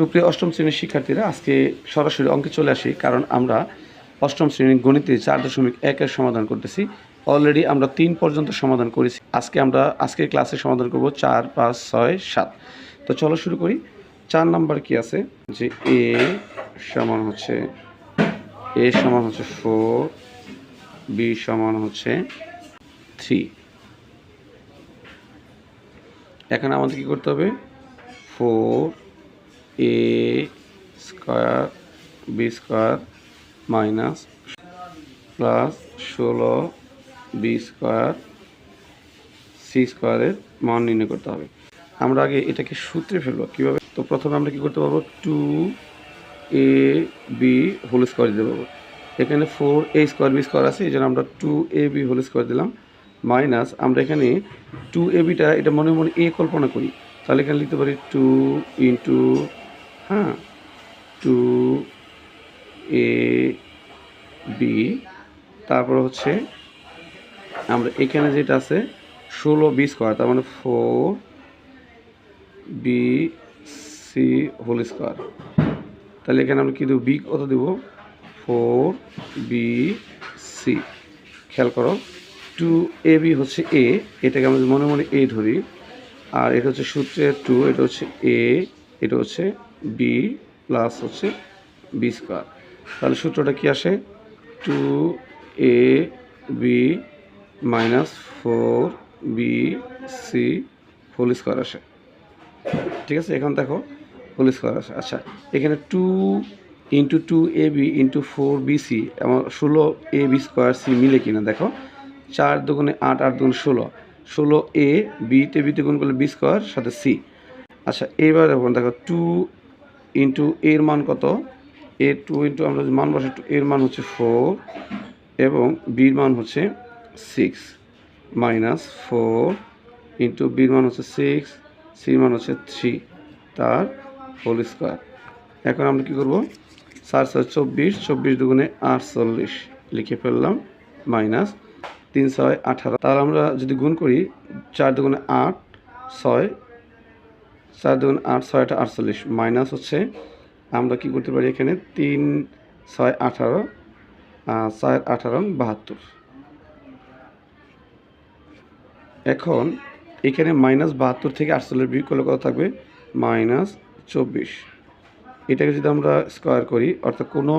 সুপ্রিয় অষ্টম শ্রেণির শিক্ষার্থীরা, আজকে সরাসরি অঙ্কে চলে আসি, কারণ আমরা অষ্টম শ্রেণির গণিতে চার দশমিক একের সমাধান করতেছি। অলরেডি আমরা তিন পর্যন্ত সমাধান করেছি। আজকে আমরা, আজকের ক্লাসে সমাধান করব চার, পাঁচ, ছয়, সাত। তো চলো শুরু করি। চার নাম্বার কি আছে? যে এ সমান হচ্ছে, এ সমান হচ্ছে ফোর বি সমান হচ্ছে থ্রি এখানে আমাদের কি করতে হবে? Four A square, B square minus plus ষোলো, বি স্কোয়ার, সি স্কোয়ারের মান নির্ণয় করতে হবে। আমরা আগে এটাকে সূত্রে ফেলব কীভাবে। তো প্রথমে আমরা কী করতে পারব? Two A B whole square দিতে পারব। এখানে four A square, B square আছে এই জন্য আমরা two A B whole square দিলাম, মাইনাস আমরা এখানে টু এ বিটা, এটা মনে মনে এ কল্পনা করি। তাহলে এখানে লিখতে পারি টু ইন্টু হ্যাঁ টু, এ, বি, তারপর হচ্ছে আমরা এখানে যেটা আছে, ষোলো বি স্কোয়ার, তার মানে four B C whole square. তাহলে এখানে আমরা কী দেবো? বি কত দেবো? Four B C. খেয়াল করো, টু এ বি হচ্ছে এ, এটাকে আমরা মনে মনে এ ধরি, আর এটা হচ্ছে সূত্রের টু, এটা হচ্ছে এ, এটা হচ্ছে বি প্লাস হচ্ছে বি স্কোয়ার তাহলে সূত্রটা কি আসে? Two A B minus four B C whole square আসে। ঠিক আছে? এখন দেখো হোল স্কোয়ার আসে। আচ্ছা এখানে two into two A B into four B C আমার ষোলো এ বি স্কোয়ার সি মিলে কিনা দেখো? চার দুগুণে আট আট দুগুণে ষোলো। ষোলো এ বিতে বিতে গুণ করলে বি স্কোয়ার সাথে সি আচ্ছা এবার দেখো টু ইন্টু এর মান কত? এ টু ইন্টু আমরা মান বসে এর মান হচ্ছে ফোর এবং বির মান হচ্ছে সিক্স। মাইনাস ফোর ইন্টু বির মান হচ্ছে সিক্স, সির মান হচ্ছে থ্রি, তার হোল স্কোয়ার। এখন আমরা কী করব? চার ছয় চব্বিশ চব্বিশ দুগুণে আটচল্লিশ লিখে ফেললাম, মাইনাস তিন ছয় আঠারো। তাহলে আমরা যদি গুণ করি, চার দুগুণে আট, ছয় চার দুগুণ আট ছয়টা আটচল্লিশ। মাইনাস হচ্ছে আমরা কি করতে পারি এখানে? তিন ছয় আঠারো চার আঠারো বাহাত্তর। এখন এখানে মাইনাস বাহাত্তর থেকে আটচল্লিশ বিয়োগ করলে কত থাকবে? মাইনাস চব্বিশ। এটাকে যদি আমরা স্কোয়ার করি, অর্থাৎ কোনো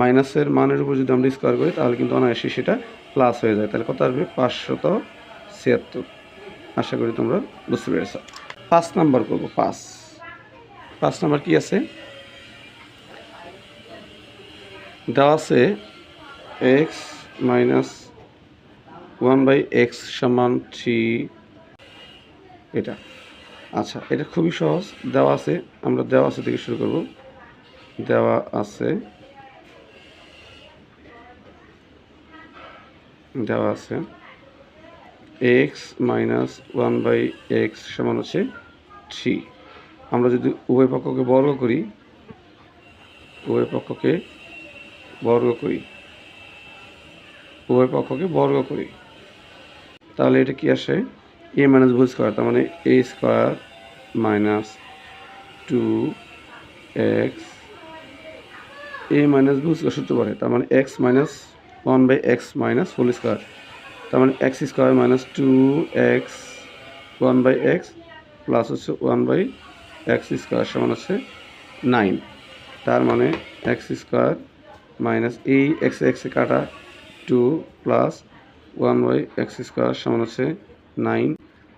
মাইনাসের মানের উপর যদি আমরা স্কোয়ার করি, তাহলে কিন্তু অনায়াসে সেটা প্লাস হয়ে যায়। তাহলে কত আসবে? পাঁচশত ছিয়াত্তর। আশা করি তোমরা বুঝতে পেরেছ। পাঁচ নাম্বার করব, পাঁচ। পাঁচ নাম্বার কি আছে? দেওয়া আছে X minus one by X সমান থ্রি এটা। আচ্ছা এটা খুবই সহজ। দেওয়া আছে, আমরা দেওয়া আছে থেকে শুরু করব। দেওয়া আছে দেওয়া আছে X minus one by X সমান হচ্ছে থ্রি আমরা যদি উভয় পক্ষকে বর্গ করি, উভয় পক্ষকে বর্গ করি, উভয় পক্ষকে বর্গ করি, তাহলে এটা কি আসে? এ মাইনাস ভুল স্কোয়ার তার মানে A square minus two X A minus ভুল স্কোয়ার সূত্র পড়ে তার মানে X minus one by X minus whole square তার মানে X square minus two X one by X plus হচ্ছে ওয়ান বাই এক্স স্কোয়ার সমান হচ্ছে নাইন তার মানে এক্স স্কোয়ার মাইনাস এই এক্স এক্সে কাটা two plus one by X square সমান হচ্ছে নাইন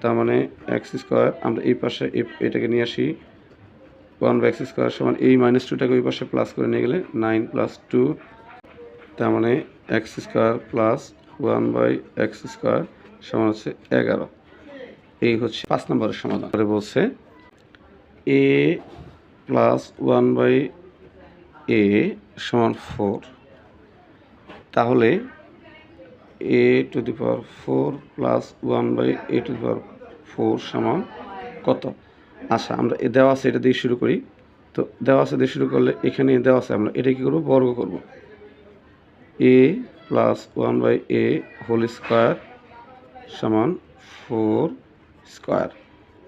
তার মানে এক্স স্কোয়ার আমরা এই পাশে এটাকে নিয়ে আসি। ওয়ান বাই এক্স স্কোয়ার সমান এই মাইনাস টুটাকে ওই পাশে প্লাস করে নিয়ে গেলে নাইন প্লাস টু তার মানে X square plus one by X square সমান হচ্ছে এগারো। এই হচ্ছে পাঁচ নম্বরের সমাধান। বলছে A plus one by A সমান ফোর তাহলে A to the power four plus one by A to the power four সমান কত? আচ্ছা আমরা এ দেওয়া আছে, এটা দিয়ে শুরু করি। তো দেওয়া আছে, দিয়ে শুরু করলে এখানে দেওয়া আছে, আমরা এটা কী করব? বর্গ করব। A plus one by A whole square সমান ফোর স্কোয়ার।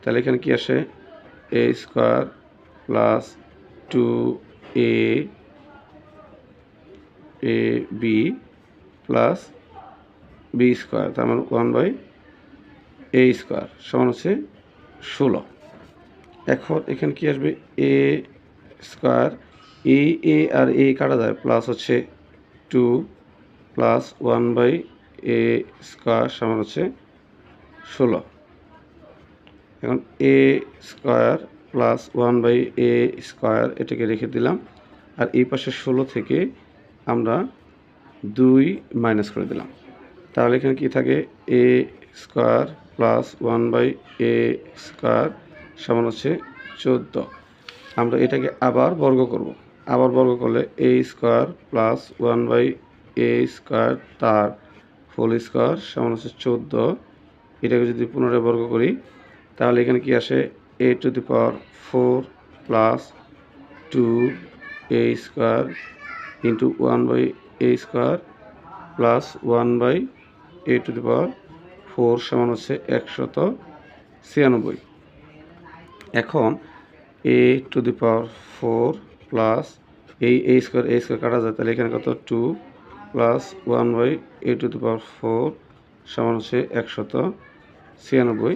তাহলে এখানে কি আসে? A square plus two A A B plus B square. তার মানে ওয়ান বাই এ স্কোয়ার সমান হচ্ছে ষোলো। এখন এখানে কি আসবে? এ স্কোয়ার এ এ আর এ কাটা যায় প্লাস হচ্ছে two plus one by A square সমান হচ্ছে ষোলো। এখন A square plus one by A square এটাকে রেখে দিলাম। আর এই পাশে ষোলো থেকে আমরা দুই মাইনাস করে দিলাম। তাহলে এখানে কি থাকে? A square plus one by A square সমান হচ্ছে চোদ্দ। আমরা এটাকে আবার বর্গ করব। আবার বর্গ করলে A square plus one by A square তার হোল স্কোয়ার সমান হচ্ছে চোদ্দ। এটাকে যদি পুনরায় বর্গ করি তাহলে এখানে কি আসে? A to the power four plus two A square into one by A square plus one by A to the power four সমান হচ্ছে একশত ছিয়ানব্বই। এখন A to the power four plus এই এ স্কোয়ার এ স্কোয়ার কাটা যায়, তাহলে এখানে কত? Two plus one by A to the power four সমান হচ্ছে একশত ছিয়ানব্বই।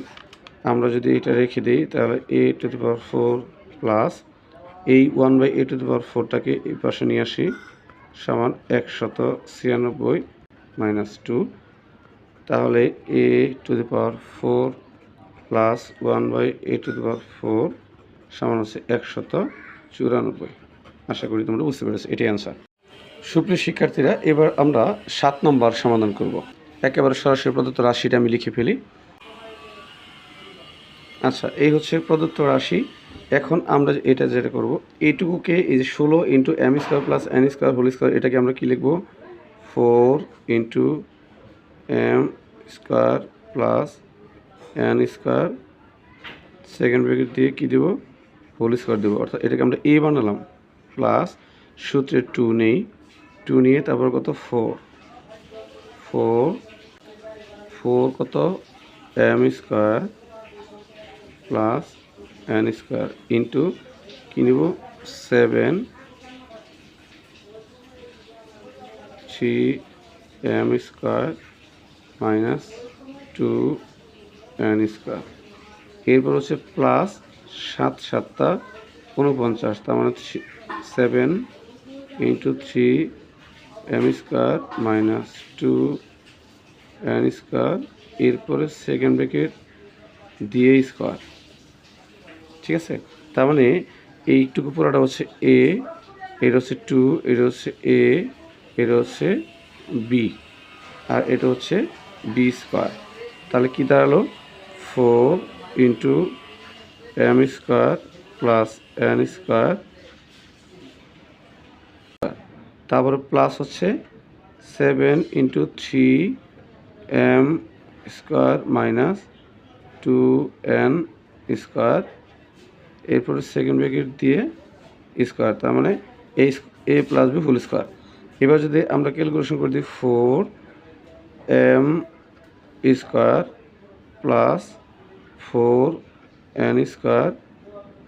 আমরা যদি এটা রেখে দিই, তাহলে A to the power four plus এই one by A to the power ফোরটাকে এই পাশে নিয়ে আসি, সমান একশত ছিয়ানব্বই মাইনাস টু তাহলে A to the power four plus one by A to the power four সমান হচ্ছে একশত চুরানব্বই। আশা করি তোমরা বুঝতে পেরেছ, এটাই অ্যান্সার সুপ্রিয় শিক্ষার্থীরা, এবার আমরা সাত নম্বর সমাধান করব। একেবারে সরাসরি প্রদত্ত রাশিটা আমি লিখে ফেলি। আচ্ছা এই হচ্ছে প্রদত্ত রাশি। এখন আমরা এটা যেটা করব, এইটুকুকে এই যে ষোলো into M square plus N square whole square এটাকে আমরা কী লিখব? Four into M square plus N square second bracket দিয়ে কী দেবো? হোল স্কোয়ার দেবো। অর্থাৎ এটাকে আমরা এ বানালাম প্লাস সূত্রে টু নেই টু নিয়ে তারপর কত? ফোর ফোর ফোর কত? M square plus N square into কী নেব seven three M square minus two N square এরপর হচ্ছে প্লাস সাত সাতটা উনপঞ্চাশ, তার মানে seven into three M square minus two N square এরপরে সেকেন্ড ব্রেকেট দিয়ে স্কোয়ার। ঠিক আছে? তার মানে এইটুকু পুরোটা হচ্ছে এ এটা হচ্ছে টু এটা হচ্ছে এ এটা হচ্ছে বি আর এটা হচ্ছে বি স্কোয়ার। তাহলে কি দাঁড়াল? Four into M square plus N square. তারপরে প্লাস হচ্ছে seven into three M square minus two N square এরপরে সেকেন্ড ব্র্যাকেট দিয়ে স্কোয়ার তার মানে A A plus B full square এবার যদি আমরা ক্যালকুলেশন করে দিই four M square plus four N square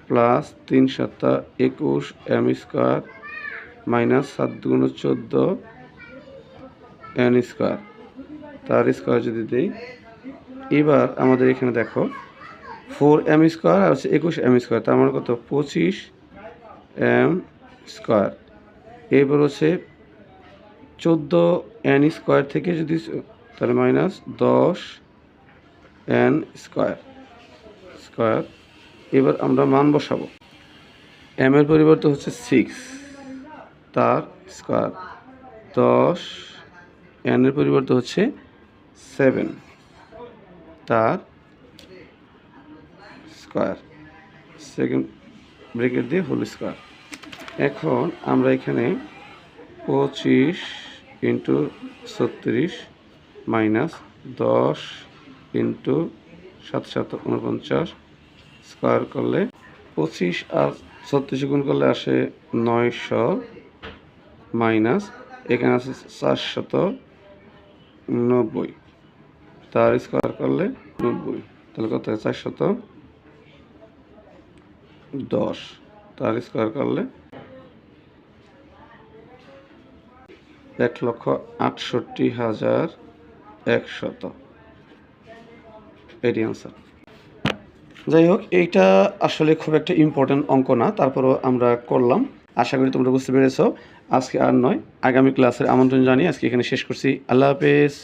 plus তিন সাতটা একুশ এম স্কোয়ার মাইনাস সাত দুগুণ চোদ্দ এন স্কোয়ার তার স্কোয়ার যদি দিই এবার আমাদের এখানে দেখো ফোর এম স্কোয়ার আর হচ্ছে একুশ এম স্কোয়ার তার মানে কত? পঁচিশ এম স্কোয়ার এরপর হচ্ছে চোদ্দ এন স্কোয়ার থেকে যদি, তাহলে মাইনাস দশ এন স্কোয়ার স্কোয়ার এবার আমরা মান বসাবো। এম এর পরিবর্তে হচ্ছে সিক্স তার স্কোয়ার দশ এন এর পরিবর্তে হচ্ছে সেভেন তার স্কোয়ার। সেকেন্ড ব্রেকেট দিয়ে হোল স্কোয়ার। এখন আমরা এখানে পঁচিশ ইন্টু ছত্রিশ মাইনাস দশ ইন্টু সাত সাত উনপঞ্চাশ স্কোয়ার করলে পঁচিশ আর ছত্রিশ গুণ করলে আসে নয়শো মাইনাস এখানে আছে চারশত নব্বই। তার স্কোয়ার করলে নব্বই। তাহলে কত হয়? চারশত দশ। তার স্কোয়ার করলে এক লক্ষ আটষট্টি হাজার একশত। এটি আনসার যাই হোক, এইটা আসলে খুব একটা ইম্পর্ট্যান্ট অঙ্ক না, তারপরও আমরা করলাম। আশা করি তোমরা বুঝতে পেরেছ। আজকে আর নয়, আগামী ক্লাসের আমন্ত্রণ জানিয়ে আজকে এখানে শেষ করছি। আল্লাহ হাফেজ।